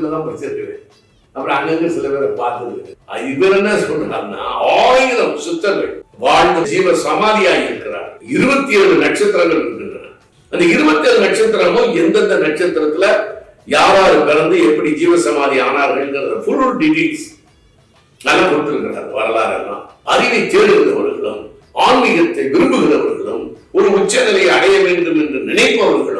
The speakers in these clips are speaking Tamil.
கோவில்ல தான் படிச்சிருக்கிறேன் அப்புறம் அங்கங்க சில பேரை பார்த்தது இவர் என்ன சொல்றாருன்னா ஆயிரம் சித்தர்கள் வாழ்ந்த ஜீவ சமாதியாக இருக்கிறார். இருபத்தி ஏழு நட்சத்திரங்கள் இருக்கின்றன. அந்த இருபத்தி ஏழு நட்சத்திரமும் எந்தெந்த நட்சத்திரத்துல யாராரு பிறந்து எப்படி ஜீவ சமாதி ஆனார்கள் ஃபுல் டீடைல்ஸ் நல்லா கொடுத்திருக்கிறார் வரலாறு எல்லாம் அறிவை தேடுகிறவர்களும் ஆன்மீகத்தை விரும்புகிறவர்களும் ஒரு உச்சநிலையை அடைய வேண்டும் என்று நினைப்பவர்களும்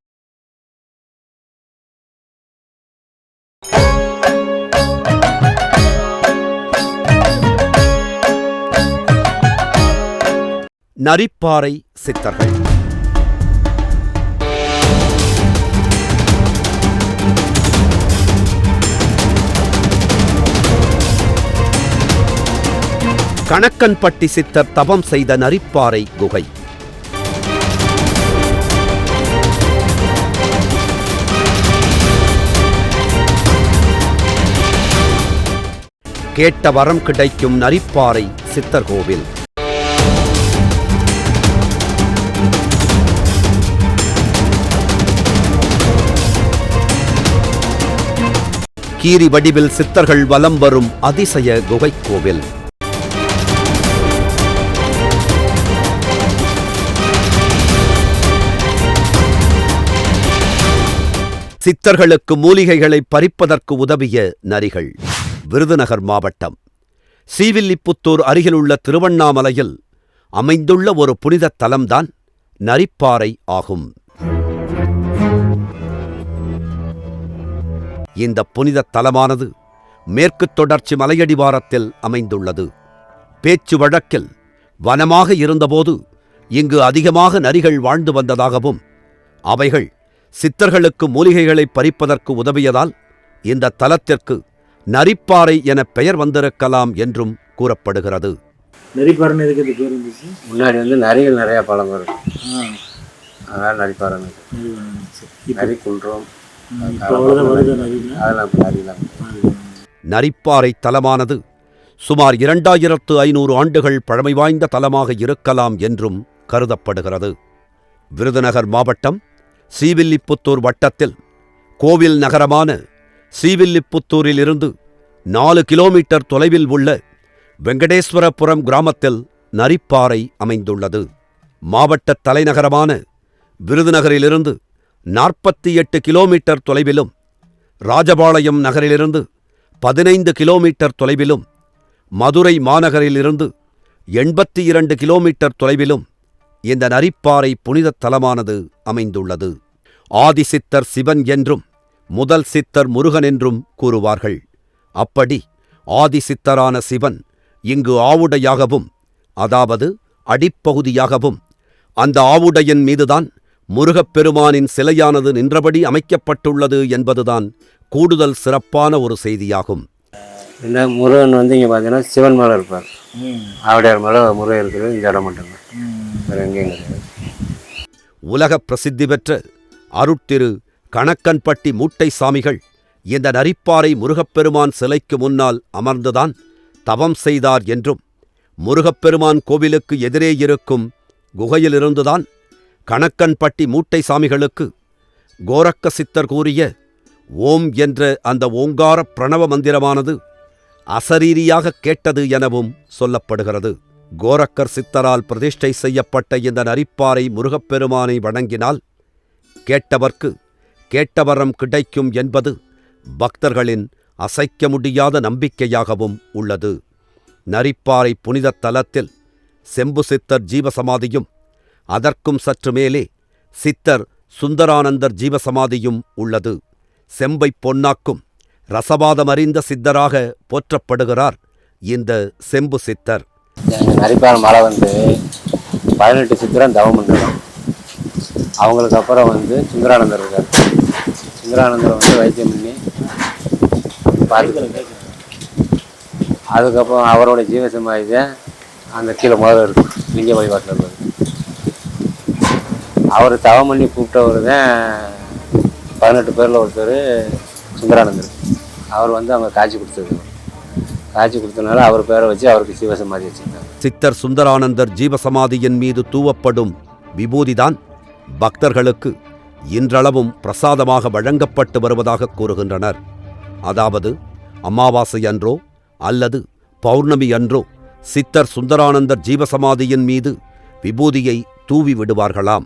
நரிப்பாறை சித்தர்கள். கணக்கன்பட்டி சித்தர் தவம் செய்த நரிப்பாறை குகை. கேட்ட வரம் கிடைக்கும் நரிப்பாறை சித்தர் கோவில். கீரி வடிவில் சித்தர்கள் வலம் வரும் அதிசய குகைக் கோவில் சித்தர்களுக்கு மூலிகைகளை பறிப்பதற்கு உதவிய நரிகள். விருதுநகர் மாவட்டம். ஸ்ரீவில்லிபுத்தூர் அருகிலுள்ள திருவண்ணாமலையில் அமைந்துள்ள ஒரு புனித தலம்தான் நரிப்பாறை ஆகும். இந்த புனித தலமானது மேற்குத் தொடர்ச்சி மலையடிவாரத்தில் அமைந்துள்ளது. பேச்சு வழக்கில் வனமாக இருந்தபோது இங்கு அதிகமாக நரிகள் வாழ்ந்து வந்ததாகவும் அவைகள் சித்தர்களுக்கு மூலிகைகளை பறிப்பதற்கு உதவியதால் இந்த தலத்திற்கு நரிப்பாறை என பெயர் வந்திருக்கலாம் என்றும் கூறப்படுகிறது. நெறிப்பாறைன்னு எதுக்கு பேர் இருந்துச்சு முன்னாடி வந்து நரிகள் நிறையா பழம் இருக்கும் ஆ. அதனால் நரிப்பாறை நெறிப்பாறை சரி. இப்போ நரி குன்றம் நரிப்பாறை தலமானது சுமார் இரண்டாயிரத்து ஐநூறு ஆண்டுகள் பழமை வாய்ந்த தலமாக இருக்கலாம் என்றும் கருதப்படுகிறது. விருதுநகர் மாவட்டம் ஸ்ரீவில்லிபுத்தூர் வட்டத்தில் கோவில் நகரமான ஸ்ரீவில்லிபுத்தூரிலிருந்து நாலு கிலோமீட்டர் தொலைவில் உள்ள வெங்கடேஸ்வரபுரம் கிராமத்தில் நரிப்பாறை அமைந்துள்ளது. மாவட்ட தலைநகரமான விருதுநகரிலிருந்து நாற்பத்தி எட்டு கிலோமீட்டர் தொலைவிலும் ராஜபாளையம் நகரிலிருந்து பதினைந்து கிலோமீட்டர் தொலைவிலும் மதுரை மாநகரிலிருந்து எண்பத்தி இரண்டு கிலோமீட்டர் தொலைவிலும் இந்த நரிப்பாறை புனிதத் தலமானது அமைந்துள்ளது. ஆதிசித்தர் சிவன் என்றும் முதல் சித்தர் முருகன் என்றும் கூறுவார்கள். அப்படி ஆதிசித்தரான சிவன் இங்கு ஆவுடையாகவும் அதாவது அடிப்பகுதியாகவும் அந்த ஆவுடையின் மீதுதான் முருகப்பெருமானின் சிலையானது நின்றபடி அமைக்கப்பட்டுள்ளது என்பதுதான் கூடுதல் சிறப்பான ஒரு செய்தியாகும். இந்த முருகன் வந்து இங்கே பார்த்தீங்கன்னா சிவன் மேலே இருப்பார். ஆவடையார் மேலே முருகன் இருக்குது இந்த இடம் மட்டும்தான் வேறு எங்கேயும் கிடையாது. உலக பிரசித்தி பெற்ற அருட்திரு கணக்கன்பட்டி மூட்டை சாமிகள் இந்த நரிப்பாறை முருகப்பெருமான் சிலைக்கு முன்னால் அமர்ந்துதான் தவம் செய்தார் என்றும் முருகப்பெருமான் கோவிலுக்கு எதிரே இருக்கும் குகையிலிருந்துதான் கணக்கன்பட்டி மூட்டை சாமிகளுக்கு கோரக்க சித்தர் கூறிய ஓம் என்ற அந்த ஓங்கார பிரணவ மந்திரமானது அசரீரியாக கேட்டது எனவும் சொல்லப்படுகிறது. கோரக்கர் சித்தரால் பிரதிஷ்டை செய்யப்பட்ட இந்த நரிப்பாறை முருகப்பெருமானை வணங்கினால் கேட்டவர்க்கு கேட்டவரம் கிடைக்கும் என்பது பக்தர்களின் அசைக்க முடியாத நம்பிக்கையாகவும் உள்ளது. நரிப்பாறை புனித தலத்தில் செம்பு சித்தர் ஜீவசமாதியும் அதற்கும் சற்று மேலே சித்தர் சுந்தரானந்தர் ஜீவசமாதியும் உள்ளது. செம்பை பொன்னாக்கும் ரசவாதமறிந்த சித்தராக போற்றப்படுகிறார் இந்த செம்பு சித்தர். எங்கள் மலை வந்து பதினெட்டு சித்திரம் தவம் பண்ணுறோம் அவங்களுக்கு அப்புறம் வந்து சுந்தரானந்தர் இருக்கார். சுந்தரானந்தர் வந்து வைத்தியம் பண்ணி பார்த்து அதுக்கப்புறம் அவரோட ஜீவசமாதியை அந்த கீழே முதல்ல இருக்கும் லிங்க வழிபாட்டில் அவர் தவம் பண்ணி கூப்பிட்டவர் தான் பதினெட்டு பேரில் ஒருத்தர் சுந்தரானந்தர். அவர் வந்து அவங்க காட்சி கொடுத்தது. காட்சி கொடுத்தனால அவர் பேரை வச்சு அவருக்கு சிவசமாதி வச்சுருந்தாங்க சித்தர் சுந்தரானந்தர் ஜீவசமாதியின் மீது தூவப்படும் விபூதிதான் பக்தர்களுக்கு இன்றளவும் பிரசாதமாக வழங்கப்பட்டு வருவதாக கூறுகின்றனர். அதாவது அமாவாசை அன்றோ அல்லது பௌர்ணமி அன்றோ சித்தர் சுந்தரானந்தர் ஜீவசமாதியின் மீது விபூதியை தூவி விடுவார்களாம்.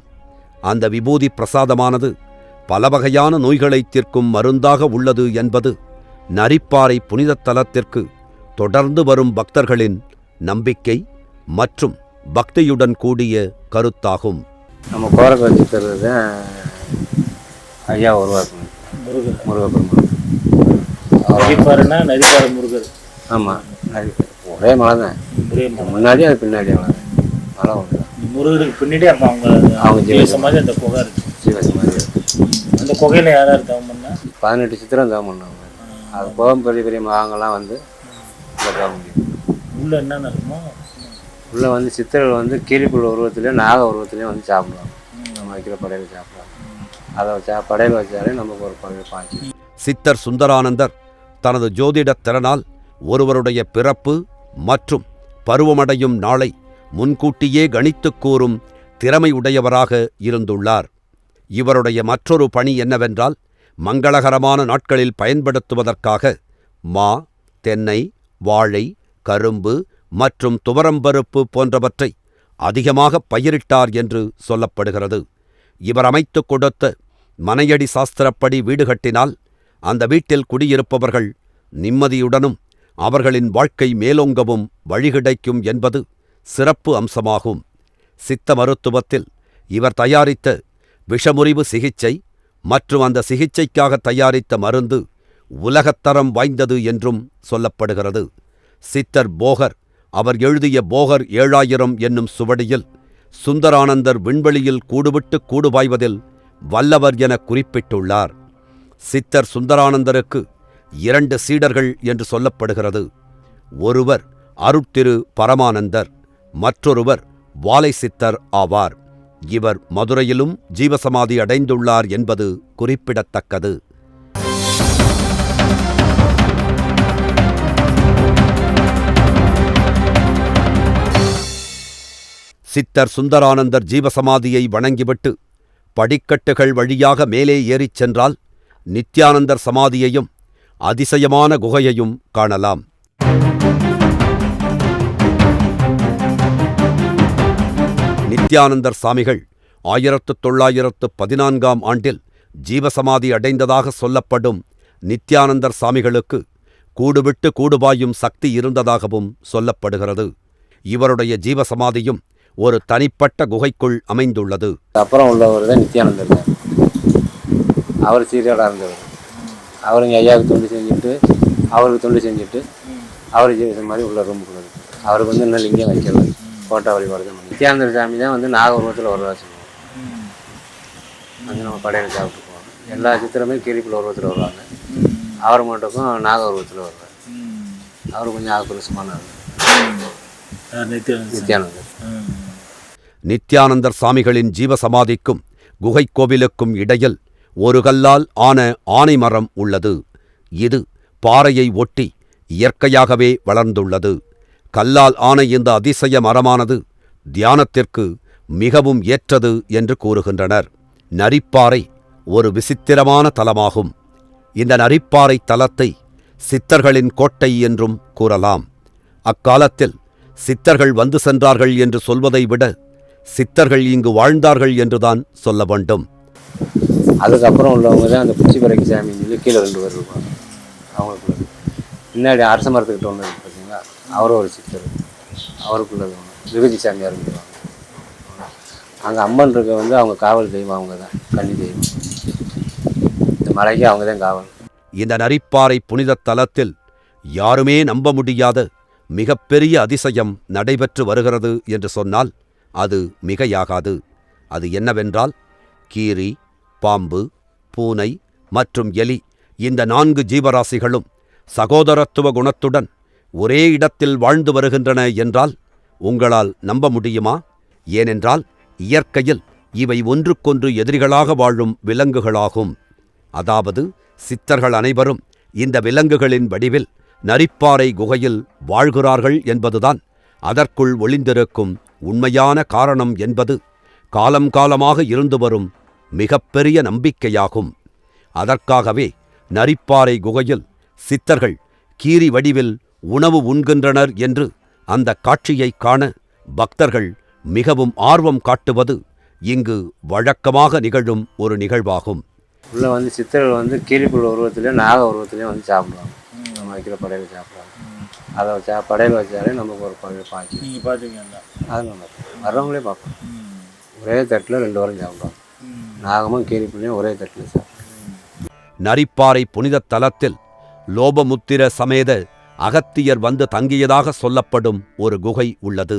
அந்த விபூதி பிரசாதமானது பல வகையான நோய்களை தீர்க்கும் மருந்தாக உள்ளது என்பது நரிப்பாறை புனிதத் தலத்திற்கு தொடர்ந்து வரும் பக்தர்களின் நம்பிக்கை மற்றும் பக்தியுடன் கூடிய கருத்தாகும். நம்ம கோரக்க வச்சு ஐயா உருவாக்கணும் முருகர். முருகப்பெருமான். முருகர். ஆமாம் ஒரே மலை. தான். முன்னாடி அது பின்னாடி மலை. தான் முருகருக்கு பின்னாடி அப்போ அவங்க அவங்க ஜீவச மாதிரி அந்த குகை இருக்கு. சிவசமாதி அந்த குகையில யார் யார் தவம் பண்ணா? பதினெட்டு சித்திரம் தவம் பண்ணாங்க. அது போக பெரிய பெரிய மகாங்கள்லாம் வந்து உள்ள தவம் முடியும். உள்ள என்னென்ன இருக்குமோ உள்ளே வந்து சித்தர்கள் வந்து கீரிப்புள்ள உருவத்துலேயும் நாக உருவத்துலேயும் வந்து சாப்பிடுவாங்க. நம்ம வைக்கிற படையில் சாப்பிடுவாங்க. அதை வச்சா படையில் வச்சாலே நமக்கு ஒரு பழைய பாக்கி சித்தர் சுந்தரானந்தர் தனது ஜோதிடத் திறனால் ஒருவருடைய பிறப்பு மற்றும் பருவமடையும் நாளை முன்கூட்டியே கணித்துக் கூறும் திறமையுடையவராக இருந்துள்ளார். இவருடைய மற்றொரு பணி என்னவென்றால் மங்களகரமான நாட்களில் பயன்படுத்துவதற்காக மா தென்னை வாழை கரும்பு மற்றும் துவரம்பருப்பு போன்றவற்றை அதிகமாக பயிரிட்டார் என்று சொல்லப்படுகிறது. இவர் அமைத்துக் கொடுத்த மனையடி சாஸ்திரப்படி வீடு கட்டினால் அந்த வீட்டில் குடியிருப்பவர்கள் நிம்மதியுடனும் அவர்களின் வாழ்க்கை மேலோங்கவும் வழிகிடைக்கும் என்பது சிறப்பு அம்சமாகும். சித்த மருத்துவத்தில் இவர் தயாரித்த விஷமுறிவு சிகிச்சை மற்றும் அந்த சிகிச்சைக்காக தயாரித்த மருந்து உலகத்தரம் வாய்ந்தது என்றும் சொல்லப்படுகிறது. சித்தர் போகர் அவர் எழுதிய போகர் ஏழாயிரம் என்னும் சுவடியில் சுந்தரானந்தர் விண்வெளியில் கூடுவிட்டு கூடுபாய்வதில் வல்லவர் என குறிப்பிட்டுள்ளார். சித்தர் சுந்தரானந்தருக்கு இரண்டு சீடர்கள் என்று சொல்லப்படுகிறது. ஒருவர் அருட்திரு பரமானந்தர் மற்றொருவர் வாலை சித்தர் ஆவார். இவர் மதுரையிலும் ஜீவசமாதி அடைந்துள்ளார் என்பது குறிப்பிடத்தக்கது. சித்தர் சுந்தரானந்தர் ஜீவசமாதியை வணங்கிவிட்டு படிக்கட்டுகள் வழியாக மேலே ஏறிச் சென்றால் நித்யானந்தர் சமாதியையும் அதிசயமான குகையையும் காணலாம். நித்யானந்தர் சாமிகள் ஆயிரத்து தொள்ளாயிரத்து பதினான்காம் ஆண்டில் ஜீவசமாதி அடைந்ததாக சொல்லப்படும் நித்யானந்தர் சாமிகளுக்கு கூடுவிட்டு கூடுபாயும் சக்தி இருந்ததாகவும் சொல்லப்படுகிறது. இவருடைய ஜீவசமாதியும் ஒரு தனிப்பட்ட குகைக்குள் அமைந்துள்ளது. அப்புறம் உள்ளவர் தான் நித்யானந்தர். அவர் சீரியலாக இருந்தவர். அவர் இங்கே ஐயாவுக்கு தொண்டு செஞ்சுட்டு அவருக்கு தொண்டு செஞ்சுட்டு அவர் ஜீவிதம் மாதிரி உள்ள ரூமுக்குள்ள அவருக்கு வந்து இன்னும் லிங்கம் வைக்கிறது ஃபோட்டோ வழிபாடு தான் நித்யானந்தர் சாமி தான் வந்து நாக உருவத்தில் வருவா சொல்லுவோம் வந்து நம்ம கடையில் சாப்பிட்டு போவோம். எல்லா சித்திரமே கீரிப்பில் உருவத்தில் வருவாங்க. அவர் மட்டுக்கும் நாக உருவத்தில் வருவார். அவர் கொஞ்சம் ஆக்ரோஷமானவர் நித்யானந்தர். நித்யானந்தர் சாமிகளின் ஜீவசமாதிக்கும் குகைக் கோவிலுக்கும் இடையில் ஒரு கல்லால் ஆன ஆனை மரம் உள்ளது. இது பாறையை ஒட்டி இயற்கையாகவே வளர்ந்துள்ளது. கல்லால் ஆன இந்த அதிசய மரமானது தியானத்திற்கு மிகவும் ஏற்றது என்று கூறுகின்றனர். நரிப்பாறை ஒரு விசித்திரமான தலமாகும். இந்த நரிப்பாறை தலத்தை சித்தர்களின் கோட்டை என்றும் கூறலாம். அக்காலத்தில் சித்தர்கள் வந்து சென்றார்கள் என்று சொல்வதை விட சித்தர்கள் இங்கு வாழ்ந்தார்கள் என்றுதான் சொல்ல வேண்டும். அதுக்கப்புறம் உள்ளவங்க தான் அந்த குச்சி பறக்கி சாமின்னு சொல்லி கீழே ரெண்டு பேர் இருப்பாங்க. அவங்களுக்கு பின்னாடி அரச மரத்துக்கிட்ட ஒன்று இருக்குது. அவரும் ஒரு சித்தர். அவருக்குள்ளது ஒன்று விபூதி சாமியார் அங்கே அம்மன் இருக்க வந்து அவங்க காவல் தெய்வம் அவங்க தான் கன்னி தெய்வம். இந்த மலைக்கு அவங்க தான் காவல். இந்த நரிப்பாறை புனித தலத்தில் யாருமே நம்ப முடியாத மிகப்பெரிய அதிசயம் நடைபெற்று வருகிறது என்று சொன்னால் அது மிகையாகாது. அது என்னவென்றால் கீரி பாம்பு பூனை மற்றும் எலி இந்த நான்கு ஜீவராசிகளும் சகோதரத்துவ குணத்துடன் ஒரே இடத்தில் வாழ்ந்து வருகின்றன என்றால் உங்களால் நம்ப முடியுமா? ஏனென்றால் இயற்கையில் இவை ஒன்றுக்கொன்று எதிரிகளாக வாழும் விலங்குகளாகும். அதாவது சித்தர்கள் அனைவரும் இந்த விலங்குகளின் வடிவில் நரிப்பாறை குகையில் வாழ்கிறார்கள் என்பதுதான் அதற்குள் ஒளிந்திருக்கும் உண்மையான காரணம் என்பது காலம் காலமாக இருந்து வரும் மிகப்பெரிய நம்பிக்கையாகும். அதற்காகவே நரிப்பாறை குகையில் சித்தர்கள் கீரி வடிவில் உணவு உண்கின்றனர் என்று அந்த காட்சியைக் காண பக்தர்கள் மிகவும் ஆர்வம் காட்டுவது இங்கு வழக்கமாக நிகழும் ஒரு நிகழ்வாகும். உள்ளே வந்து சித்தர்கள் வந்து கீரிப்புள்ள உருவத்துலேயும் நாக உருவத்துலேயும் வந்து சாப்பிடுவாங்க. நம்ம வைக்கிற படையில் சாப்பிடுவாங்க. அதை வச்சா படையில் வச்சாலே நமக்கு ஒரு பழைய பாக்கி நீங்கள் பார்த்துருக்கீங்களா அது நம்ம வர்றவங்களே பார்ப்போம் ஒரே தட்டில் ரெண்டு வாரம் சாப்பிடுவாங்க. நாகமும் கீரிப்புள்ளையும் ஒரே தட்டில் சாப்பிடுவாங்க. நரிப்பாறை புனிதத் தலத்தில் லோபமுத்திர சமேத அகத்தியர் வந்து தங்கியதாக சொல்லப்படும் ஒரு குகை உள்ளது.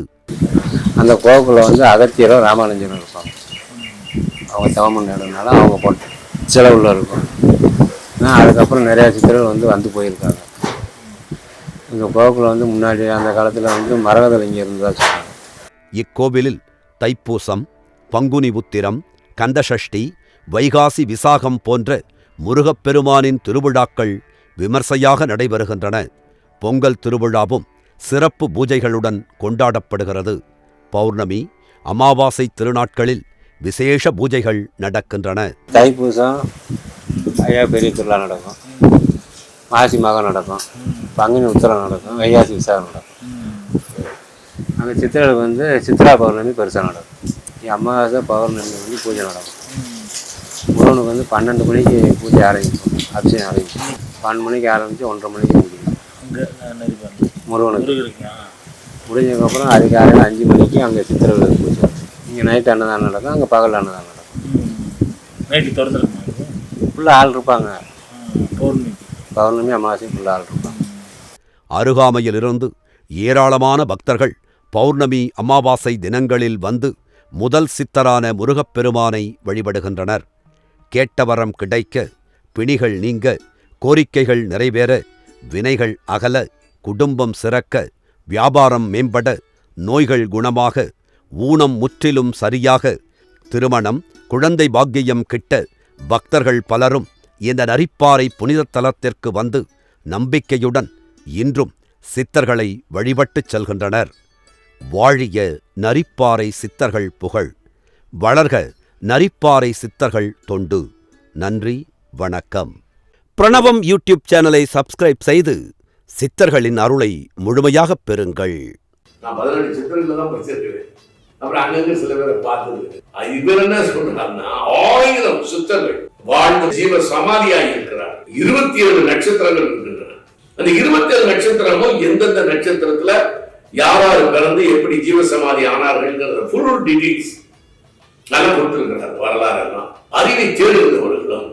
அந்த கோவுக்குள்ள வந்து அகத்தியரும் ராமானுஜரும் இருப்பாங்க. அவங்க தவமன் இடம்னால அவங்க போட்டு சிலை உள்ள இருக்கும். ஆனால் அதுக்கப்புறம் நிறையா சித்தர்கள் வந்து வந்து போயிருக்காங்க. இந்த கோவுக்குள்ள வந்து முன்னாடி அந்த காலத்தில் வந்து மரகதலிங்கம் இருந்ததா சொல்கிறாங்க இக்கோவிலில் தைப்பூசம் பங்குனி உத்திரம் கந்தசஷ்டி வைகாசி விசாகம் போன்ற முருகப்பெருமானின் திருவிழாக்கள் விமர்சையாக நடைபெறுகின்றன. பொங்கல் திருவிழாவும் சிறப்பு பூஜைகளுடன் கொண்டாடப்படுகிறது. பௌர்ணமி அமாவாசை திருநாட்களில் விசேஷ பூஜைகள் நடக்கின்றன. தைப்பூசம் ஐயா பெரிய திருவிழா நடக்கும். மாசி மகம் நடக்கும். பங்குனி உத்தரம் நடக்கும். வைகாசி விசாரம் நடக்கும். அங்கே சித்திரை வந்து சித்ரா பௌர்ணமி பெருசாக நடக்கும். அமாவாசை பௌர்ணமி வந்து பூஜை நடக்கும். முருகனுக்கு வந்து பன்னெண்டு மணிக்கு பூஜை ஆரம்பிக்கும். அபிஷேகம் ஆரம்பிக்கும். பன்னெண்டு மணிக்கு ஆரம்பித்து ஒன்றரை மணிக்கு முடியும் முருகனுக்கு. முடிஞ்சதுக்கப்புறம் அதிகாலையில் அஞ்சு மணிக்கு அங்கே சித்திரங்களுக்கு பூஜை. இங்கே நைட் அன்னதானம் நடக்கும் அங்கே பகல் அன்னதானம் நடக்கும். நைட்டு திறந்துருக்குமா இது ஃபுல்லாக ஆள் இருப்பாங்க. பௌர்ணமி. அமாவாசை ஃபுல்லாக ஆள் இருப்பாங்க. அருகாமையிலிருந்து ஏராளமான பக்தர்கள் பௌர்ணமி அமாவாசை தினங்களில் வந்து முதல் சித்தரான முருகப்பெருமானை வழிபடுகின்றனர். கேட்டவரம் கிடைக்க பிணிகள் நீங்க கோரிக்கைகள் நிறைவேற வினைகள் அகல குடும்பம் சிறக்க வியாபாரம் மேம்பட நோய்கள் குணமாக ஊனம் முற்றிலும் சரியாக திருமணம் குழந்தை பாக்கியம் கிட்ட பக்தர்கள் பலரும் இந்த நரிப்பாறை புனிதத் தலத்திற்கு வந்து நம்பிக்கையுடன் இன்றும் சித்தர்களை வழிபட்டுச் செல்கின்றனர். வாழிய நரிப்பாறை சித்தர்கள் புகழ். வளர்க நரிப்பாறை சித்தர்கள் தொண்டு. நன்றி வணக்கம். பிரணவம் யூடியூப் சேனலை சப்ஸ்கிரைப் செய்து சித்தர்களின் அருளை முழுமையாக பெறுங்கள். நான் பதினெட்டு சித்தர்கள் தான் படிச்சிருக்கிறேன். அப்புறம் அங்கங்க சில பேரை பார்த்தது இவர் என்ன சொல்றாருன்னா ஆயிரம் சித்தர்கள் வாழ்ந்த ஜீவ சமாதியாகி இருக்கிறார். இருபத்தி ஏழு நட்சத்திரங்கள் இருக்கின்றன. அந்த இருபத்தி ஏழு நட்சத்திரமும் எந்தெந்த நட்சத்திரத்துல யாராரு பிறந்து எப்படி ஜீவ சமாதி ஆனார்கள் ஃபுல் டீடைல்ஸ் நல்லா கொடுத்திருக்கிறார் வரலாறு எல்லாம். அறிவை தேடுகிறவர்களும்